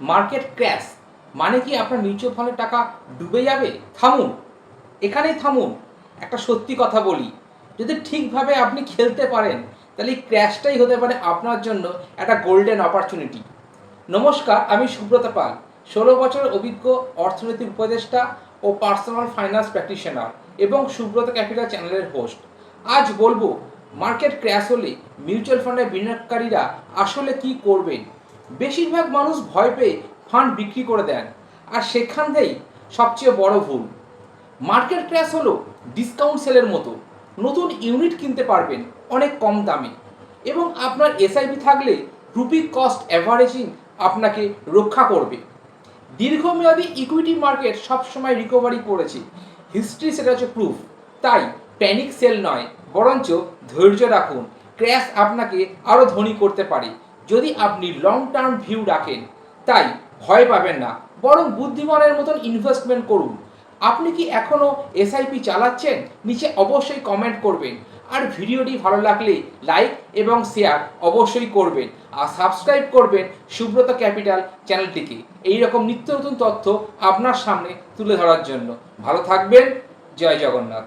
Market crash. মানে কি আপনার মিউচুয়াল ফান্ডের টাকা ডুবে যাবে? থামুন। এখানেই থামুন। একটা সত্যি কথা বলি। যদি ঠিকভাবে আপনি খেলতে পারেন, তাহলে এই ক্র্যাশটাই হতে পারে আপনার জন্য একটা গোল্ডেন অপরচুনিটি নমস্কার, আমি সুব্রত পাল। ষোলো বছরের অভিজ্ঞ অর্থনৈতিক উপদেষ্টা ও পার্সোনাল ফাইন্যান্স প্র্যাকটিশনার এবং সুব্রত ক্যাপিটাল চ্যানেলের হোস্ট আজ বলব, মার্কেট ক্র্যাশ হলে মিউচুয়াল ফান্ডের বিনিয়োগকারীরা আসলে কি করবেন? বেশিরভাগ মানুষ ভয় পেয়ে ফান্ড বিক্রি করে দেন, আর সেখান থেকেই সবচেয়ে বড় ভুল। মার্কেট ক্র্যাশ হলো ডিসকাউন্ট সেলের মতো। নতুন ইউনিট কিনতে পারবেন অনেক কম দামে। এবং আপনার এসআইপি থাকলে রুপি কস্ট অ্যাভারেজিং আপনাকে রক্ষা করবে। দীর্ঘমেয়াদী ইকুইটি মার্কেট সবসময় রিকভারি করেছে। হিস্ট্রি সেটা হচ্ছে প্রুফ তাই প্যানিক সেল নয়, বরঞ্চ ধৈর্য রাখুন। ক্র্যাশ আপনাকে আরও ধনী করতে পারে। যদি আপনি লং টার্ম ভিউ রাখেন, তাই ভয় পাবেন না। বরং বুদ্ধিমানের মতন ইনভেস্টমেন্ট করুন। আপনি কি এখনও এসআইপি চালাচ্ছেন? নিচে অবশ্যই কমেন্ট করবেন। আর ভিডিওটি ভালো লাগলে লাইক এবং শেয়ার অবশ্যই করবেন। আর সাবস্ক্রাইব করবেন সুব্রত ক্যাপিটাল চ্যানেলটিকে। এই রকম নিত্য নতুন তথ্য আপনার সামনে তুলে ধরার জন্য। ভালো থাকবেন। জয় জগন্নাথ।